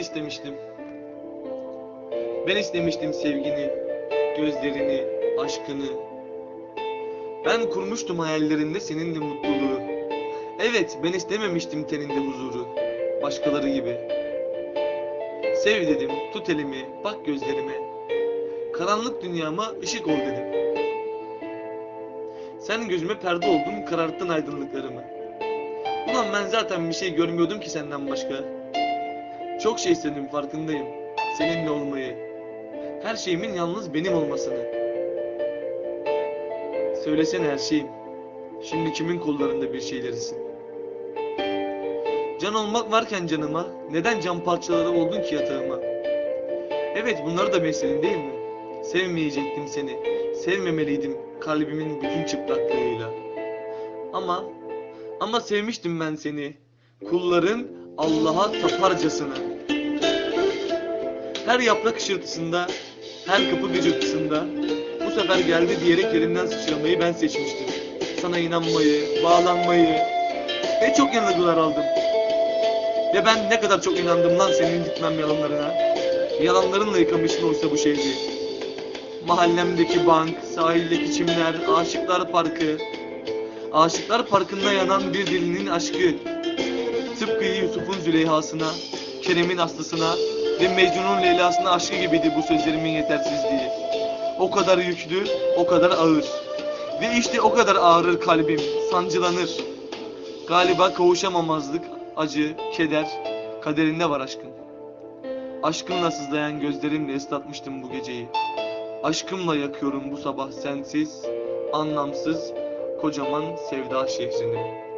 istemiştim. Ben istemiştim sevgini, gözlerini, aşkını. Ben kurmuştum hayallerinde seninle mutluluğu. Evet, ben istememiştim teninde huzuru. Başkaları gibi. Sev dedim, tut elimi, bak gözlerime. Karanlık dünyama ışık ol dedim. Sen gözüme perde oldun, kararttın aydınlıklarımı. Ulan ben zaten bir şey görmüyordum ki senden başka. Çok şey istedim farkındayım. Seninle olmayı. Her şeyimin yalnız benim olmasını. Söylesene her şeyim. Şimdi kimin kollarında bir şeylerisin? Can olmak varken canıma, neden can parçaları oldun ki yatağıma? Evet bunları da besledin değil mi? Sevmeyecektim seni. Sevmemeliydim kalbimin bütün çıplaklığıyla. Ama, ama sevmiştim ben seni. Kulların Allah'a taparcasına. Her yaprak ışırtısında, her kapı gıcırtısında bu sefer geldi diyerek yerinden sıçramayı ben seçmiştim. Sana inanmayı, bağlanmayı ve çok yanılgılar aldım. Ve ben ne kadar çok inandım lan senin gitmem yalanlarına. Yalanlarınla yıkamışsın oysa bu şehri. Mahallemdeki bank, sahildeki çimler, aşıklar parkı. Aşıklar parkında yanan bir dilinin aşkı. Yusuf'un Züleyha'sına, Kerem'in Aslı'sına ve Mecnun'un Leyla'sına aşkı gibiydi bu sözlerimin yetersizliği. O kadar yüklü, o kadar ağır. Ve işte o kadar ağrır kalbim, sancılanır. Galiba kavuşamamazlık, acı, keder, kaderinde var aşkın. Aşkımla sızlayan gözlerimle ıslatmıştım bu geceyi. Aşkımla yakıyorum bu sabah sensiz, anlamsız, kocaman sevda şehrini.